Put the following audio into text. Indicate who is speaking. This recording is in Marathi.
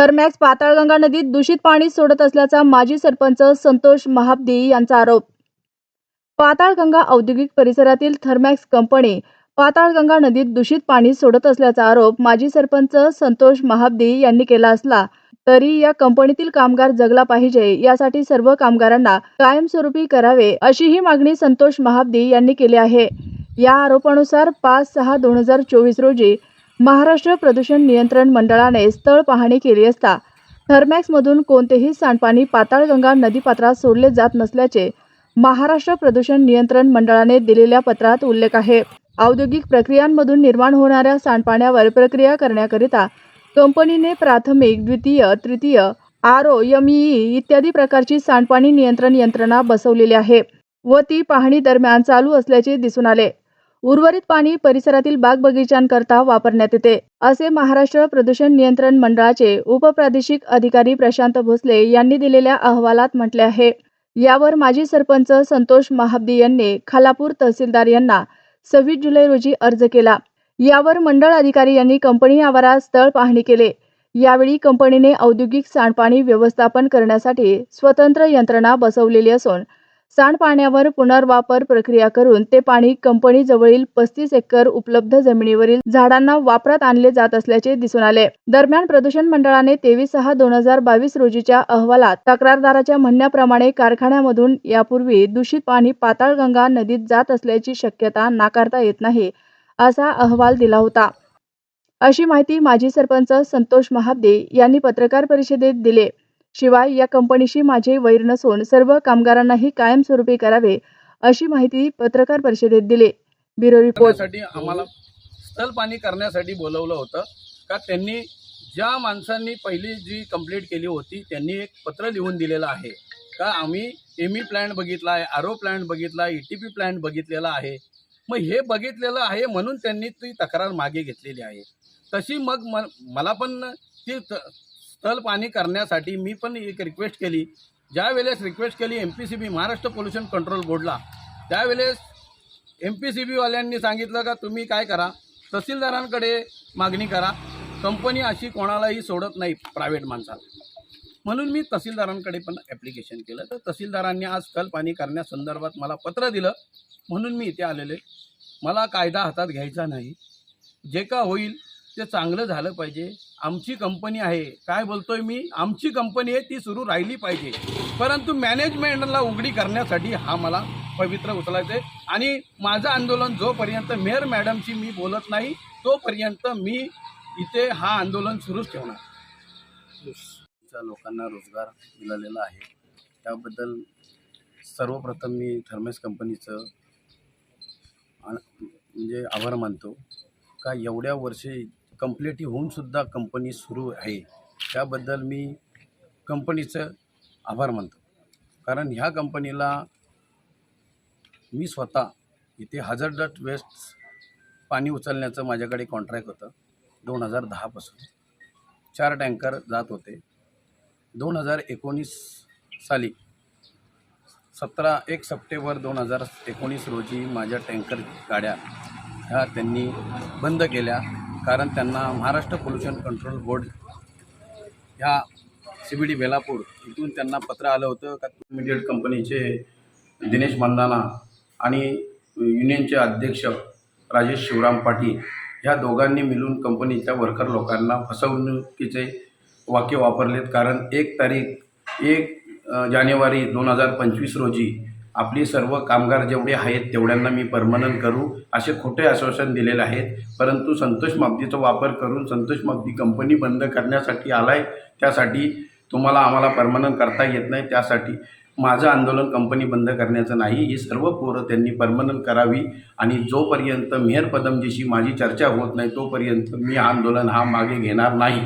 Speaker 1: थर्मॅक्स पाताळगंगा नदीत दूषित पाणी सोडत असल्याचा माजी सरपंच संतोष महाबदी यांचा आरोप. पाताळगंगा औद्योगिक परिसरातील थर्मॅक्स कंपनी पाताळगंगा नदीत दूषित पाणी सोडत असल्याचा आरोप माजी सरपंच संतोष महाबदी यांनी केला असला तरी या कंपनीतील कामगार जगला पाहिजे यासाठी सर्व कामगारांना कायमस्वरूपी करावे अशी ही मागणी संतोष महाबदी यांनी केली आहे. या आरोपानुसार पाच सहा दोन हजार चोवीस रोजी महाराष्ट्र प्रदूषण नियंत्रण मंडळाने स्थळ पाहणी केली असता थर्मॅक्समधून कोणतेही सांडपाणी पाताळगंगा नदीपात्रात सोडले जात नसल्याचे महाराष्ट्र प्रदूषण नियंत्रण मंडळाने दिलेल्या पत्रात उल्लेख आहे. औद्योगिक प्रक्रियांमधून निर्माण होणाऱ्या सांडपाण्यावर प्रक्रिया करण्याकरिता कंपनीने प्राथमिक द्वितीय तृतीय आर ओ एम ई इत्यादी प्रकारची सांडपाणी नियंत्रण यंत्रणा बसवलेली आहे व ती पाहणी दरम्यान चालू असल्याचे दिसून आले. उर्वरित पाणी परिसरातील बाग बगीचांकरता वापरण्यात येते. असे महाराष्ट्र प्रदूषण नियंत्रण मंडळाचे उपप्रादेशिक अधिकारी प्रशांत भोसले यांनी दिलेल्या अहवालात म्हटले आहे. यावर माजी सरपंच संतोष महाब्दी यांनी खालापूर तहसीलदार यांना सव्वीस जुलै रोजी अर्ज केला. यावर मंडळ अधिकारी यांनी कंपनी आवारात स्थळ पाहणी केले. यावेळी कंपनीने औद्योगिक सांडपाणी व्यवस्थापन करण्यासाठी स्वतंत्र यंत्रणा बसवलेली असून सांडपाण्यावर पुनर्वापर प्रक्रिया करून ते पाणी कंपनीजवळील पस्तीस एकर उपलब्ध जमिनीवरील झाडांना वापरात आणले जात असल्याचे दिसून आले. दरम्यान प्रदूषण मंडळाने तेवीस सहा दोन हजार बावीस रोजीच्या अहवालात तक्रारदाराच्या म्हणण्याप्रमाणे कारखान्यामधून यापूर्वी दूषित पाणी पाताळगंगा नदीत जात असल्याची शक्यता नाकारता येत नाही असा अहवाल दिला होता. अशी माहिती माजी सरपंच संतोष महाबदे यांनी पत्रकार परिषदेत दिले. शिवाय या कंपनीशी माझे वैर नसून सर्व कामगारांनाही कायमस्वरूपी करावे अशी माहिती पत्रकार परिषदेत दिली. Bureau report.
Speaker 2: आम्हाला स्थल पाणी करण्यासाठी बोलवलं होतं. का त्यांनी ज्या माणसांनी पहिली जी कंप्लीट केली होती त्यांनी एक पत्र लिहून दिलेलं आहे. का आम्ही एम ई प्लॅन बघितला आहे आरो प्लॅन बघितला ई टी पी प्लॅन बघितलेला आहे. मग हे बघितलेलं आहे म्हणून त्यांनी ती तक्रार मागे घेतलेली आहे. तशी मग म मला पण ती स्थल पाणी करण्यासाठी मी पण एक रिक्वेस्ट केली. ज्या वेळेस रिक्वेस्ट केली M P C B Maharashtra pollution control बोर्डला त्यावेळेस एम पी सी बीवाल्यांनी सांगितलं का तुम्ही काय करा? तहसीलदारांकडे मागणी करा. कंपनी अशी कोणालाही सोडत नाही प्रायव्हेट माणसाला. म्हणून मी तहसीलदारांकडे पण ॲप्लिकेशन केलं. तर तहसीलदारांनी आज स्थल पाणी करण्यासंदर्भात मला पत्र दिलं. म्हणून मी इथे आलेले मला कायदा हातात घ्यायचा नाही. जे का होईल ते चांगलं झालं पाहिजे. आमची कंपनी आहे. काय बोलतोय मी? आमची कंपनी आहे ती सुरू राहिली पाहिजे. परंतु मॅनेजमेंटला उघडी करण्यासाठी हा मला पवित्र उचलायचं आहे आणि माझं आंदोलन जोपर्यंत मेयर मॅडमशी मी बोलत नाही तोपर्यंत मी इथे हा आंदोलन सुरूच ठेवणार. च्या लोकांना रोजगार मिळालेला आहे. त्याबद्दल सर्वप्रथम मी थर्मेस कंपनीचं म्हणजे आभार मानतो. का एवढ्या वर्षी कंप्लीट होऊनसुद्धा कंपनी सुरू आहे. त्याबद्दल मी कंपनीचं आभार मानतो. कारण ह्या कंपनीला मी स्वतः इथे हजरडट वेस्ट पाणी उचलण्याचं माझ्याकडे कॉन्ट्रॅक्ट होतं दोन हजार दहापासून चार टँकर जात होते. दोन हजार एकोणीस साली सतरा एक सप्टेंबर दोन हजार एकोणीस रोजी माझ्या टँकर गाड्या ह्या त्यांनी बंद केल्या. कारण त्यांना महाराष्ट्र पोल्युशन कंट्रोल बोर्ड ह्या सी बी डी बेलापूर इथून त्यांना पत्र आलं होतं. का लिमिटेड कंपनीचे दिनेश मंदाना आणि युनियनचे अध्यक्ष राजेश शिवराम पाटील ह्या दोघांनी मिळून कंपनीच्या वर्कर लोकांना फसवणुकीचे वाक्य वापरलेत. कारण एक तारीख एक जानेवारी दोन हजार पंचवीस रोजी आपली सर्व कामगार जेवढे आहेत तेवढ्यांना मी परमनंट करू. असे खोटे आश्वासन दिलेले आहेत. परंतु संतोष मागदीचा वापर करून संतोष मागदी कंपनी बंद करण्यासाठी आला आहे त्यासाठी तुम्हाला आम्हाला परमनंट करता येत नाही. त्यासाठी माझं आंदोलन कंपनी बंद करण्याचं नाही. ही सर्व पोरं त्यांनी परमनंट करावी. आणि जोपर्यंत मेयर पदमजीशी माझी चर्चा होत नाही तोपर्यंत मी आंदोलन हा मागे घेणार नाही.